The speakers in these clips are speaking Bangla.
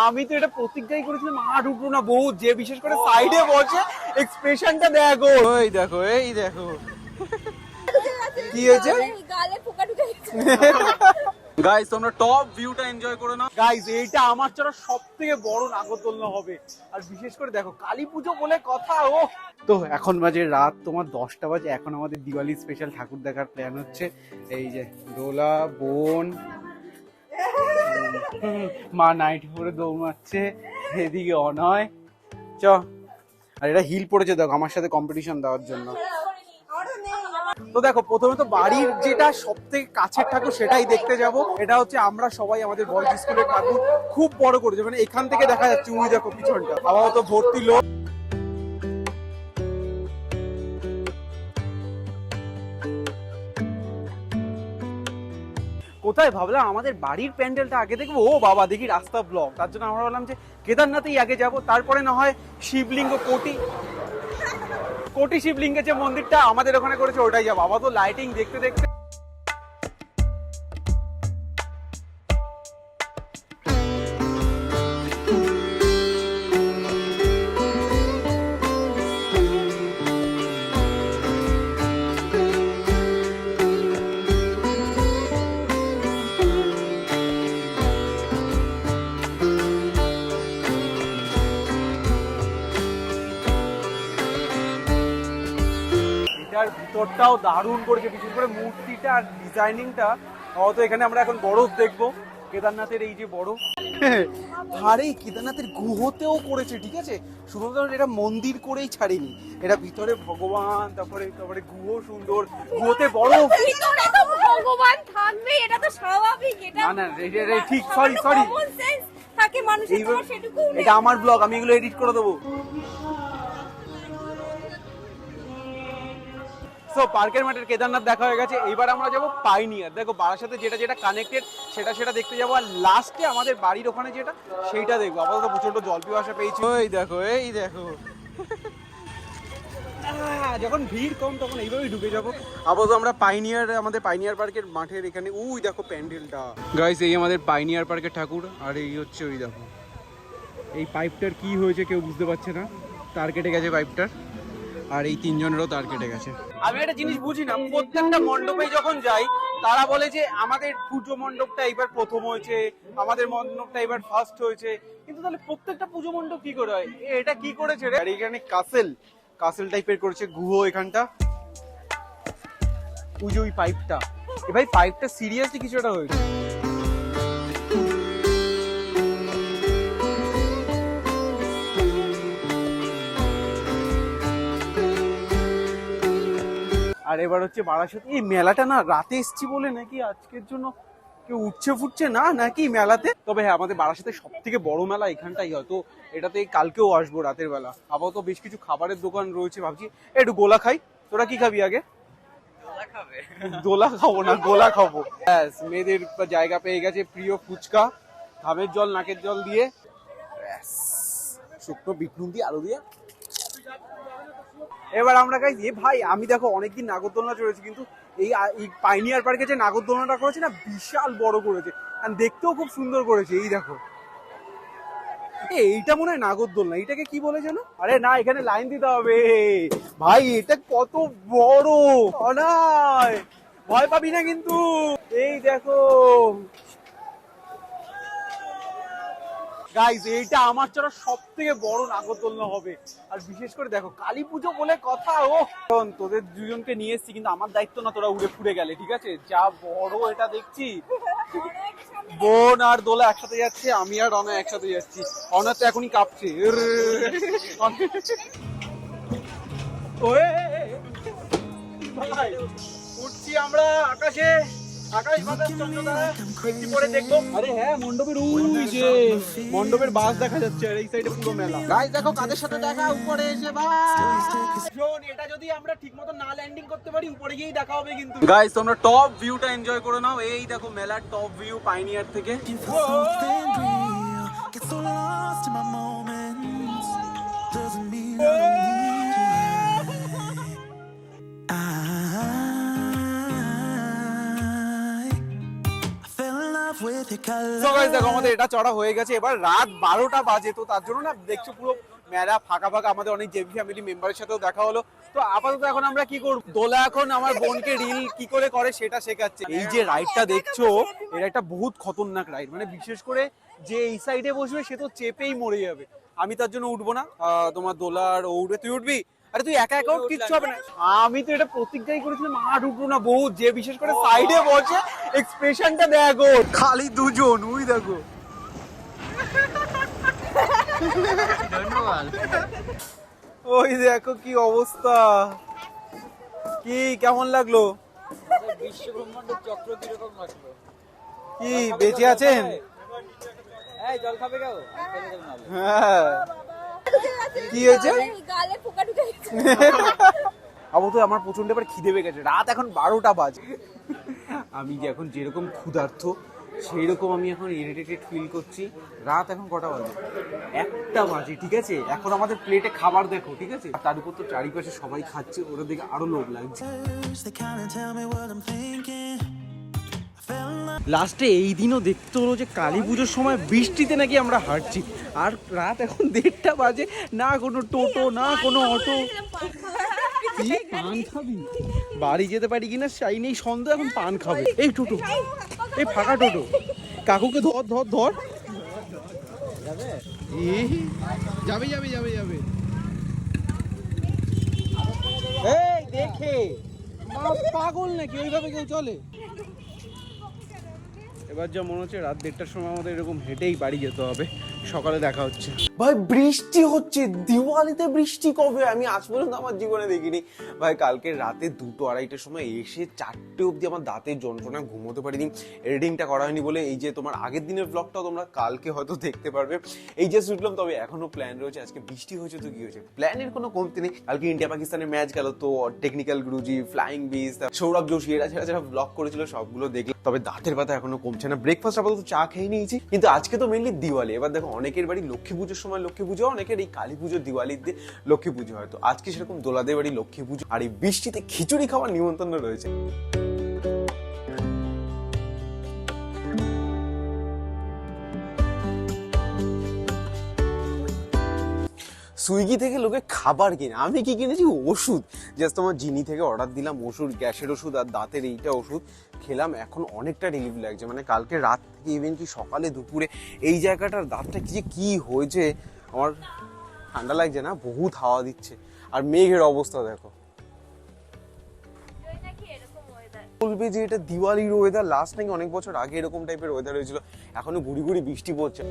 আমি তো এটা প্রতিজ্ঞাই করেছিলাম আর উঠবো না বহু যে বিশেষ করে সাইডে বসে এক্সপ্রেশনটা দেখো ওই দেখো এই দেখো। কি হয়েছে? গালে পোকা ঢুকে গাইস তোমরা টপ ভিউটা এনজয় করে নাও গাইস এইটা আমার চড়া সব থেকে বড় নাগরদোলনা হবে। আর বিশেষ করে দেখো কালী পুজো বলে কথা ও। তো এখন বাজে রাত তোমার দশটা বাজে। এখন আমাদের দিওয়ালি স্পেশাল ঠাকুর দেখার প্ল্যান হচ্ছে। এই যে দোলা বোন। মা নাইট পরে দৌড়াচ্ছে, এদিকে অনয়। চ, আর এটা হিল পড়েছে, দেখো, আমার সাথে কম্পিটিশন দেওয়ার জন্য। তো দেখো, প্রথমে তো বাড়ির যেটা সব থেকে কাছের ঠাকুর সেটাই দেখতে যাব। এটা হচ্ছে আমরা সবাই আমাদের বয়স স্কুলের ঠাকুর, খুব বড় করেছে। মানে এখান থেকে দেখা যাচ্ছে উনি দেখো পিছনটা। আবার তো ভর্তি লোক। কোথায় ভাবলাম? আমাদের বাড়ির প্যান্ডেলটা আগে দেখব। ও বাবা, দেখি রাস্তা ব্লক তার জন্য আমরা ভাবলাম যে কেদারনাথেই আগে যাব। তারপরে না হয় শিবলিঙ্গ, কোটি। কোটি শিবলিঙ্গের যে মন্দিরটা আমাদের ওখানে করেছে, ওটাই যাব বাবা তো লাইটিং দেখতে দেখতে এটার দারুণ করেছে বিশেষ করে মূর্তিটা আর ডিজাইনিংটা। হয়তো এখানে আমরা এখন বরফ দেখব কেদারনাথের এই যে বরফ। আরে কেদারনাথের গুহতেও করেছে ঠিক আছে? শুধুমাত্র এটা মন্দির করেই ছাড়েনি। এটা ভিতরে ভগবান তারপরে তারপরে গুহ সুন্দর গুহতে তো ভগবান থাকবে এটা তো স্বাভাবিক এটা না, না, ঠিক, sorry. কমন থাকে মানুষের সেটুকু এটা আমার ব্লগ আমি এগুলো এডিট করে দেবো। সো পার্কের মাঠের কেদারনাথ দেখা হয়ে গেছে। এবার আমরা যাব পাইনিয়ার দেখো বারাসাতে যেটা যেটা কানেক্টেড সেটা সেটা দেখতে যাব। আর লাস্টে আমাদের বাড়ির ওখানে যেটা সেইটা দেখব। আপাতত প্রচণ্ড জল পিপাসা পেয়েছি। ওই দেখো এই দেখো। যখন ভিড় কম তখন এইভাবেই ঢুকে যাব। আপাতত আমরা পাইনিয়ার আমাদের পাইনিয়ার পার্কের মাঠের এখানে উই দেখো প্যান্ডেলটা। গাইস এই আমাদের পাইনিয়ার পার্কের ঠাকুর। আর এই হচ্ছে ওই দেখো। এই পাইপটার কি হয়েছে কেউ বুঝতে পারছে না। তার কেটে গেছে পাইপটার আর এই তিনজনেরও তার কেটে গেছে। আমি একটা জিনিস বুঝি না প্রত্যেকটা মণ্ডপে যখন যাই তারা বলে যে আমাদের পুজো মণ্ডপটা এবার প্রথম হয়েছে আমাদের মণ্ডপটা এবার ফার্স্ট হয়েছে। কিন্তু তাহলে প্রত্যেকটা পুজো মণ্ডপ কি করে হয়? এ, এটা কি করেছে রে? আর এখানে কাসেল কাসেল টাইপের করেছে গুহ এখানটা। পুজো ওই পাইপটা এ ভাই পাইপটা সিরিয়াসলি কিছু একটা হয়েছে। আর এবার হচ্ছে বারাসাত। এই মেলাটা না রাতে এসছি বলে নাকি আজকের জন্য কেউ উঠছে ফুটছে না নাকি মেলাতে? তবে হ্যাঁ আমাদের বারাসাতে সব থেকে বড় মেলা এখানটাই হয়তো এটাতে কালকেও আসব রাতের বেলা। আপাতত বেশ কিছু খাবারের দোকান রয়েছে ভাবছি। একটু গোলা খাই। তোরা কি খাবি আগে? দোলা খাব? না গোলা খাব। ব্যাস মেয়েদের জায়গা পেয়ে গেছে প্রিয় ফুচকা। ঘামের জল নাকের জল দিয়ে। ব্যাস শুকনো বিট নুন দিয়ে আলু দিয়ে। এবার আমরা গাই এ ভাই, আমি দেখো অনেকদিন নাগরদোলনা চড়েছি, কিন্তু এই পাইনিয়ার পার্কে যে নাগরদোলনাটা করেছে না, বিশাল বড় করেছে। আর দেখতেও খুব সুন্দর করেছে, এই দেখো। এইটা মনে হয় নাগরদোলনা এটাকে কি বলে যেন? আরে না, এখানে লাইন দিতে হবে। ভাই, এটা কত বড়, অনায়। ভয় পাবি না কিন্তু। এই দেখো গাইজ এইটা আমার চড়া সব থেকে বড় নাগরদোলনা হবে। আর বিশেষ করে দেখো, কালী পুজো বলে কথা, ও। তোদের দুজনকে নিয়ে এসছি, কিন্তু আমার দায়িত্ব না, তোরা উড়ে ফুড়ে গেলে, ঠিক আছে? যা বড় এটা দেখছি। বোন আর দোলা একসাথে যাচ্ছে, আমি আর রনা একসাথে যাচ্ছি। অনার তো এখনই কাঁপছে। উঠছি আমরা আকাশে। আকাশ বাতাস চন্দ্রতারা একটু পরে দেখব আরে হ্যাঁ মণ্ডপের বাস দেখা যাচ্ছে আর এই সাইডে পুরো মেলা। গাইস দেখো কাদের সাথে দেখা? উপরে এসে ভাই এটা যদি আমরা ঠিকমতো না ল্যান্ডিং করতে পারি উপরে গিয়েই দেখা হবে কিন্তু। গাইস তোমরা টপ ভিউটা এনজয় করে নাও। এই দেখো মেলার টপ ভিউ পাইনিয়ার থেকে. Get so lost in my moments. Doesn't mean দেখো আমাদের এটা চড়া হয়ে গেছে। এবার রাত বারোটা বাজে, তো তার জন্য না দেখছ পুরো মেলা ফাঁকা ফাঁকা, আমাদের অনেক জেবি ফ্যামিলি মেম্বারের সাথেও দেখা হলো। তো আপাতত এখন আমরা কি করব? দোলা এখন আমার বোনকে রিল কি করে করে সেটা শেখাচ্ছে। এই যে রাইডটা দেখছ এটা একটা বহুত খতরনাক রাইড মানে বিশেষ করে যে এই সাইডে বসবে, সে তো চেপেই মরে যাবে। আমি তার জন্য উঠবো না। তোমার দোলার ও উঠবে। তুই উঠবি? আরে তুই একা একা কিচ্ছু হবে না। আমি তো এটা প্রতিজ্ঞাই করেছিলাম আর উঠবো না বহু যে বিশেষ করে সাইডে বসে এক্সপ্রেশনটা দেখো। খালি দুজন ওই দেখো। ওই দেখো কি অবস্থা। কি কেমন লাগল? বিশ্ব চক্র কীরকম লাগল? কি বেঁচে আছেন? এই জল খাবে কেউ। হ্যাঁ। কি হয়েছে? আবু তো আমার প্রচণ্ড এবার খিদে পেয়ে গেছে। রাত এখন বারোটা বাজে। আমি যে এখন যেরকম ক্ষুধার্থ সেই রকম আমি এখন ইরিটেটেড ফিল করছি। রাত এখন কটা বাজে? একটা বাজে ঠিক আছে? এখন আমাদের প্লেটে খাবার দেখো ঠিক আছে? তার উপর তো চারিপাশে সবাই খাচ্ছে ওরা দেখে আরও লোভ লাগছে। লাস্টে এই দিনও দেখতে হলো যে কালী পুজোর সময় বৃষ্টিতে নাকি আমরা হাঁটছি। আর রাত এখন দেড়টা বাজে, না কোনো টোটো, না কোনো অটো। পান খাবি? বাড়ি যেতে পারি কিনা সেই নেই সন্ধ্যা এখন পান খাবে। এই টোটো, এই ফাঁকা টোটো। কাকুকে ধর ধর ধর। যাবে যাবে যাবে যাবে। এই, দেখে। পাগল নাকি? ওইভাবে কেউ চলে? এবার যা মনে হচ্ছে রাত দেড়টার সময় আমাদের এরকম হেঁটেই বাড়ি যেতে হবে। সকালে দেখা হচ্ছে। ভাই, বৃষ্টি হচ্ছে। দিওয়ালিতে বৃষ্টি কবে? আমি আজ পর্যন্ত আমার জীবনে দেখিনি। ভাই, কালকে রাতে দুটো আড়াইটার সময় এসে চারটে অবধি আমার দাঁতের যন্ত্রণা, ঘুমোতে পারিনি। এডিটিংটা করা হয়নি বলে এই যে তোমার আগের দিনের ব্লগটাও তোমরা কালকে হয়তো দেখতে পারবে। এই যে উঠলাম তবে এখনও প্ল্যান রয়েছে। আজকে বৃষ্টি হয়েছে তো কি হয়েছে? প্ল্যানের কোনো কমতি নেই। কালকে ইন্ডিয়া পাকিস্তানের ম্যাচ গেল তো টেকনিক্যাল গুরুজি ফ্লাইং বিস সৌরভ যোশী, এরা যারা যারা ব্লগ করেছিল, সবগুলো দেখলাম। তবে দাঁতের ব্যথা এখনও কমছে না। ব্রেকফাস্ট আপাতত চা খেয়ে নিয়েছি। কিন্তু আজকে তো মেনলি দিওয়ালি। এবার দেখো অনেকের বাড়ি লক্ষ্মী পুজোর সময় লক্ষ্মী পুজো, অনেকের এই কালী পুজো, দিওয়ালির দিয়ে লক্ষ্মী পুজো হয়। তো আজকে সেরকম দোলাদের বাড়ি লক্ষ্মী পুজো আর এই বৃষ্টিতে খিচুড়ি খাওয়ার নিমন্ত্রণ রয়েছে। সুইগি থেকে লোকে খাবার কিনে। আমি কি কিনেছি? ওষুধ। জাস্ট তোমার জিনি থেকে অর্ডার দিলাম ওষুধ গ্যাসের ওষুধ আর দাঁতের এইটা ওষুধ। খেলাম এখন অনেকটা রিলিফ লাগছে। মানে কালকে রাত থেকে ইভেন কি সকালে দুপুরে এই জায়গাটার দাঁতটা কি যে কী হয়েছে আমার ঠান্ডা লাগছে না বহুত হাওয়া দিচ্ছে। আর মেঘের অবস্থা দেখো। বলবে যে এটা দিওয়ালির ওয়েদার লাস্ট নাকি অনেক বছর আগে এরকম টাইপের ওয়েদার হয়েছিল। এখনও গুড়ি গুড়ি বৃষ্টি পড়ছে।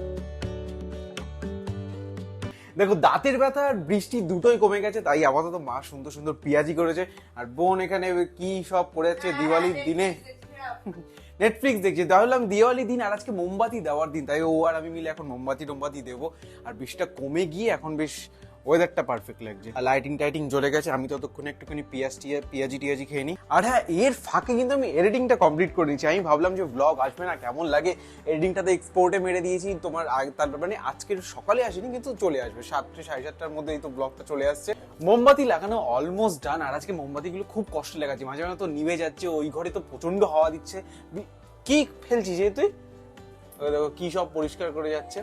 দেখো দাঁতের ব্যথা আর বৃষ্টি দুটোই কমে গেছে তাই আপাতত মা সুন্দর সুন্দর পেঁয়াজি করেছে। আর বোন এখানে কি সব করে যাচ্ছে দিওয়ালির দিনে? নেটফ্লিক্স দেখছি তাহলে আমি দিওয়ালি দিন আর আজকে মোমবাতি দেওয়ার দিন তাই ও আর আমি মিলে এখন মোমবাতি টোমবাতি দেবো। আর বৃষ্টিটা কমে গিয়ে এখন বেশ ওয়েদারটা পারফেক্ট লাগছে। আর লাইটিং টাইটিং জ্বলে গেছে, আমি ততক্ষণে একটুখানি পেঁয়াজ টিয়া পেঁয়াজি টিয়াজি খেয়ে নিই। আর হ্যাঁ এর ফাঁকে কিন্তু আমি এডিটিংটা কমপ্লিট করে নিয়েছি। আমি ভাবলাম যে ব্লগ আসবে না, কেমন লাগে? এডিটিংটাতে এক্সপোর্টে মেরে দিয়েছি, তোমার তার মানে আজকের সকালে আসেনি, কিন্তু চলে আসবে। সাতটা, সাড়ে সাতটার মধ্যেই তো ব্লগটা চলে আসছে। মোমবাতি লাগানো অলমোস্ট ডান আর আজকে মোমবাতিগুলো খুব কষ্ট লাগাচ্ছে। মাঝে মাঝে তো নিভে যাচ্ছে, ওই ঘরে তো প্রচণ্ড হাওয়া দিচ্ছে। কি ফেলছিস যে তুই দেখো, কি সব পরিষ্কার করে যাচ্ছে।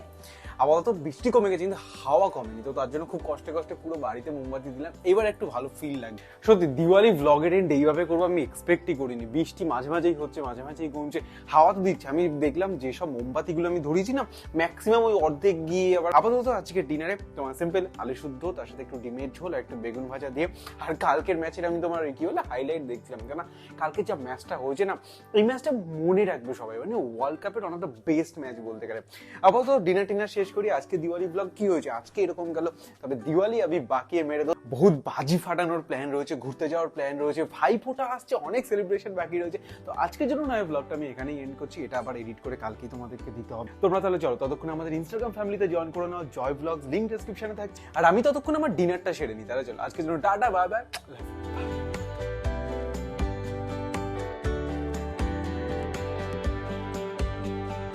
আপাতত বৃষ্টি কমে গেছে, কিন্তু হাওয়া কমেনি। তো তার জন্য খুব কষ্টে কষ্টে পুরো বাড়িতে মোমবাতি দিলাম। এবার একটু ভালো ফিল লাগে সত্যি, দিওয়ালি ব্লগের এন্ড এইভাবে করব আমি এক্সপেক্টই করিনি। বৃষ্টি মাঝে মাঝেই হচ্ছে, মাঝে মাঝেই কমছে। হাওয়া তো দিচ্ছে। আমি দেখলাম যেসব মোমবাতিগুলো আমি ধরিয়েছি না ম্যাক্সিমাম ওই অর্ধেক গিয়ে আবার আপাতত আজকে ডিনারে তোমার সিম্পল আলু শুদ্ধ তার সাথে একটু ডিমের ঝোল, আর একটু বেগুন ভাজা দিয়ে। আর কালকের ম্যাচের আমি তোমার কি হলো হাইলাইট দেখছিলাম। কেন কালকে যা ম্যাচটা হয়েছে না, এই ম্যাচটা মনে রাখবে সবাই। মানে ওয়ার্ল্ড কাপের অফ দ্য বেস্ট ম্যাচ বলতে গেলে। আপাতত ডিনার টিনার শেষ করি, আজকে দিওয়ালি ব্লগ কি হয়েছে? আজকে এরকম গেল। তবে দিওয়ালি আমি বাকি মেরে দেবো। বহুত বাজি ফাটানোর প্ল্যান রয়েছে, ঘুরতে যাওয়ার প্ল্যান রয়েছে, ভাই ফোটা আসছে, অনেক সেলিব্রেশন বাকি রয়েছে। তো আজকের জন্য নয় ব্লগটা আমি এখানেই এন্ড করছি। এটা আবার এডিট করে কালকেই তোমাদেরকে দিতে হবে। তোমরা তাহলে চলো, ততক্ষণ আমাদের ইনস্টাগ্রাম ফ্যামিলিতে জয়েন করে নাও জয় ব্লগ লিঙ্ক ডেসক্রিপশনে থাকছে আর আমি ততক্ষণ আমার ডিনারটা সেরে নিই। তাহলে চলো, আজকের জন্য টাটা বাই বাই